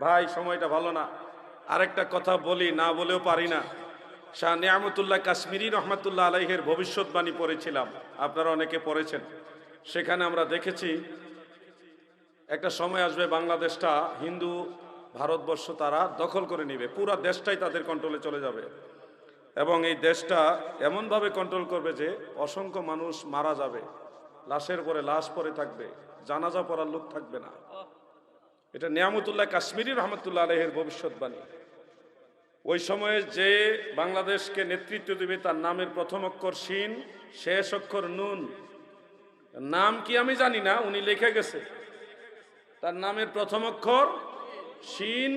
ভাই, সময়টা ভালো না। আরেকটা কথা বলি, না বলেও পারি না। শাহ নিয়ামতুল্লাহ কাশ্মীরি রহমতুল্লাহ আলাইহের ভবিষ্যৎবাণী পড়েছিলাম। আপনারা অনেকে পড়েছেন। সেখানে আমরা দেখেছি, একটা সময় আসবে বাংলাদেশটা হিন্দু ভারতবর্ষ তারা দখল করে নেবে। পুরো দেশটাই তাদের কন্ট্রোলে চলে যাবে। এবং এই দেশটা এমনভাবে কন্ট্রোল করবে যে অসংখ্য মানুষ মারা যাবে। লাশের পরে লাশ পরে থাকবে। জানাজা পড়ার লোক থাকবে না। এটা নিয়ামতুল্লাহ কাশ্মীরি রহমতুল্লাহ আলহের ভবিষ্যৎবাণী। ওই সময়ে যে বাংলাদেশকে নেতৃত্ব দেবে তার নামের প্রথম অক্ষর শিন, শেষ অক্ষর নুন। নাম কি আমি জানি না, উনি লিখে গেছে। তার নামের প্রথম অক্ষর শিন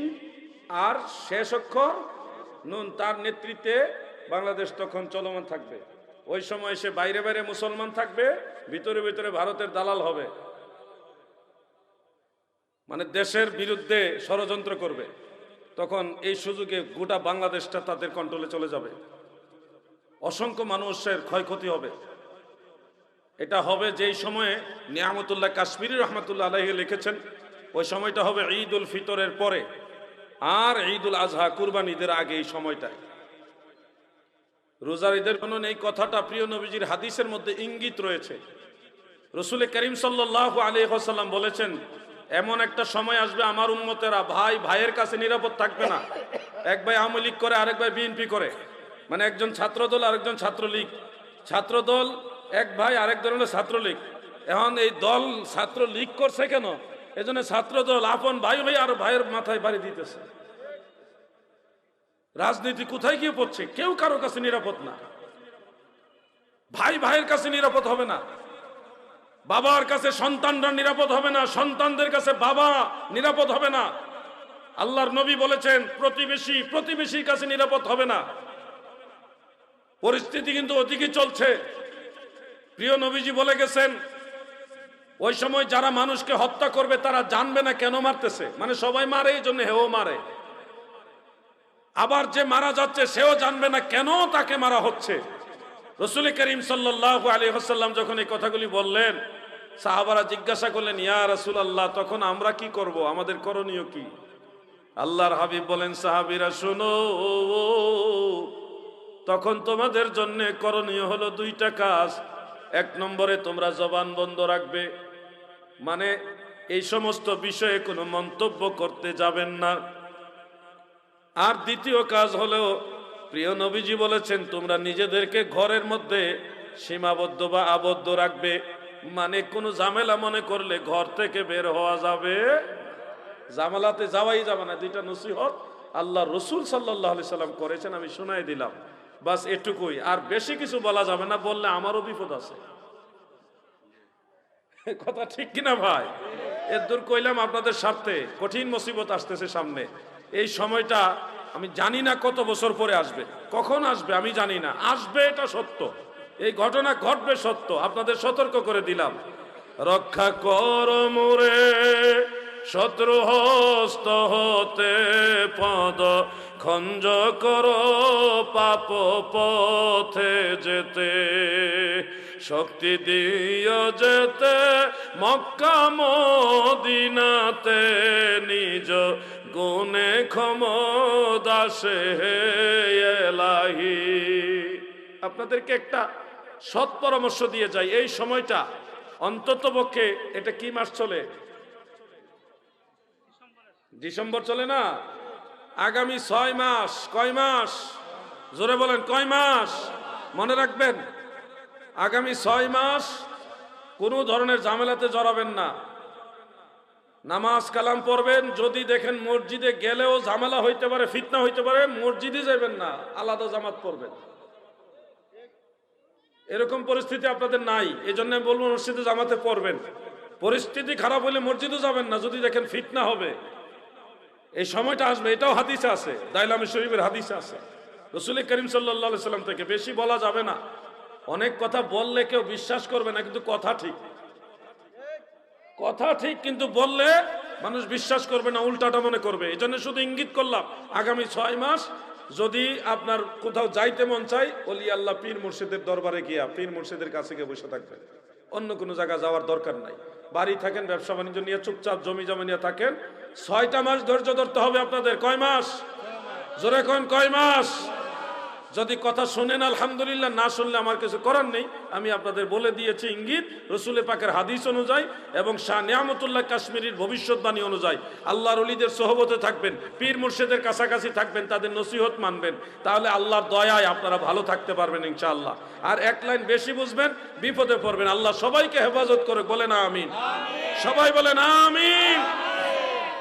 আর শেষ অক্ষর নুন। তার নেতৃত্বে বাংলাদেশ তখন চলমান থাকবে। ওই সময় সে বাইরে বাইরে মুসলমান থাকবে, ভিতরে ভিতরে ভারতের দালাল হবে। মানে দেশের বিরুদ্ধে ষড়যন্ত্র করবে, তখন এই সুযোগে গোটা বাংলাদেশটা তাদের কন্ট্রোলে চলে যাবে। অসংখ্য মানুষের ক্ষয়ক্ষতি হবে। এটা হবে যেই সময়ে নিয়ামতুল্লাহ কাশ্মীর রহমতুল্লাহ আলহী লিখেছেন, ওই সময়টা হবে ঈদ উল ফিতরের পরে, আর ঈদ উল আজহা কুরবান ঈদের আগে এই সময়টায়। রোজার ঈদের জন্য এই কথাটা প্রিয় নবীজির হাদিসের মধ্যে ইঙ্গিত রয়েছে। রসুল করিম সাল্লাহ আলী হাসাল্লাম বলেছেন এমন একটা সময় আসবে আমার উন্মতেরা ভাই, ভাইয়ের কাছে নিরাপদ থাকবে না। এক ভাই আওয়ামী লীগ করে, আরেক ভাই বিএনপি করে। মানে একজন ছাত্রদল, আরেকজন ছাত্রলীগ। ছাত্রদল, এক ভাই আরেক ধরনের ছাত্রলীগ। এখন এই দল ছাত্র লীগ করছে কেন? এজন্য ছাত্রদল আপন ভাই ভাই আর ভাইয়ের মাথায় বাড়ি দিতেছে। রাজনীতি কোথায় গিয়ে পড়ছে? কেউ কারও কাছে নিরাপদ না। ভাই, ভাইয়ের কাছে নিরাপদ হবে না। বাবার কাছে সন্তানরা নিরাপদ হবে না, সন্তানদের কাছে বাবা নিরাপদ হবে না। আল্লাহর নবী বলেছেন, প্রতিবেশী প্রতিবেশীর কাছে নিরাপদ হবে না। পরিস্থিতি কিন্তু ওদিকে চলছে। প্রিয় নবীজি বলে গেছেন, ওই সময় যারা মানুষকে হত্যা করবে, তারা জানবে না কেন মারতেছে। মানে সবাই মারে, এই জন্য হেও মারে। আবার যে মারা যাচ্ছে, সেও জানবে না কেন তাকে মারা হচ্ছে। রসুল করিম সাল্লাহ আলী হাসাল্লাম যখন এই কথাগুলি বললেন, সাহাবারা জিজ্ঞাসা করলেন, ইয়া রসুল আল্লাহ তখন আমরা কি করব? আমাদের করণীয় কি? আল্লাহর হাবিব বলেন, সাহাবিরা, শোনো, তখন তোমাদের জন্য করণীয় হলো দুইটা কাজ। এক নম্বরে তোমরা জবান বন্ধ রাখবে মানে এই সমস্ত বিষয়ে কোনো মন্তব্য করতে যাবেন না। আর দ্বিতীয় কাজ হলো প্রিয় নবীজি বলেছেন, তোমরা নিজেদেরকে ঘরের মধ্যে সীমাবদ্ধ বা আবদ্ধ রাখবে। মানে কোনো ঝামেলা মনে করলে ঘর থেকে বের হওয়া যাবে জামালাতে যাওয়াই যাবে না। দুইটা নসিহত আল্লাহ রসুল সাল্লাহ আলি সাল্লাম করেছেন, আমি শোনাই দিলাম। বাস এটুকুই। আর বেশি কিছু বলা যাবে না, বললে আমারও বিপদ আছে। কথা ঠিক কিনা ভাই? এর দূর কইলাম আপনাদের স্বার্থে। কঠিন মুসিবত আসতেছে সামনে। এই সময়টা আমি জানি না কত বছর পরে আসবে। কখন আসবে আমি জানি না। আসবে এটা সত্য। এই ঘটনা ঘটবে সত্য। আপনাদের সতর্ক করে দিলাম। রক্ষা কর মোরে শত্রু হস্ত হতে পদ। খঞ্জ কর পাপ পথে যেতে। শক্তি দিও যেতে মক্কা মদিনাতে নিজ গুণে ক্ষম দাসে এলাহি? আপনাদেরকে একটা সৎ পরামর্শ দিয়ে যাই। এই সময়টা অন্তত পক্ষে এটা কি মাস চলে? ডিসেম্বর চলে না? আগামী ছয় মাস। কয় মাস? জোরে বলেন, কয় মাস? মনে রাখবেন, আগামী ছয় মাস কোনো ধরনের ঝামেলাতে জড়াবেন না। নামাজ কালাম পড়বেন, যদি দেখেন মসজিদে গেলেও ঝামেলা হইতে পারে, ফিতনা হইতে পারে, মসজিদে যাবেন না, আলাদা জামাত পড়বেন। এরকম পরিস্থিতি আপনাদের নাই এই জন্য বলব মসজিদে জামাতে পড়বেন। পরিস্থিতি খারাপ হলে মসজিদে যাবেন না, যদি দেখেন ফিতনা হবে। এই সময়টা আসবে, এটাও হাদিসে আছে দাইলামী শরীফের হাদিসে আছে। রসুল করিম সাল্লা সাল্লাম থেকে বেশি বলা যাবে না। অনেক কথা বললে কেউ বিশ্বাস করবে না, কিন্তু কথা ঠিক। কথা ঠিক, কিন্তু বললে মানুষ বিশ্বাস করবে না, উল্টাটা মনে করবে। এই জন্য শুধু ইঙ্গিত করলাম, আগামী ছয় মাস যদি আপনার কোথাও যাইতে মন চাই অলি আল্লাহ পীর মুর্শিদের দরবারে গিয়া, পীর মুর্শিদের কাছে গিয়ে বসে থাকবেন। অন্য কোনো জায়গা যাওয়ার দরকার নাই। বাড়ি থাকেন, ব্যবসা বাণিজ্য নিয়ে চুপচাপ, জমি জমা নিয়ে থাকেন। ছয়টা মাস ধৈর্য ধরতে হবে আপনাদের। কয় মাস? জোরে কয় মাস? যদি কথা শোনেন আলহামদুলিল্লাহ না শুনলে আমার কিছু করার নেই। আমি আপনাদের বলে দিয়েছি ইঙ্গিত রসুলের পাকের হাদিস অনুযায়ী এবং শাহ নিয়ামতুল্লাহ কাশ্মীরের ভবিষ্যৎবাণী অনুযায়ী। আল্লাহর অলিদের সহবতে থাকবেন পীর মুর্শেদের কাছাকাছি থাকবেন তাদের নসিহত মানবেন। তাহলে আল্লাহর দয়ায় আপনারা ভালো থাকতে পারবেন ইনশাআল্লাহ। আর এক লাইন বেশি বুঝবেন বিপদে পড়বেন। আল্লাহ সবাইকে হেফাজত করে বলে না আমিন। সবাই বলে না আমিন।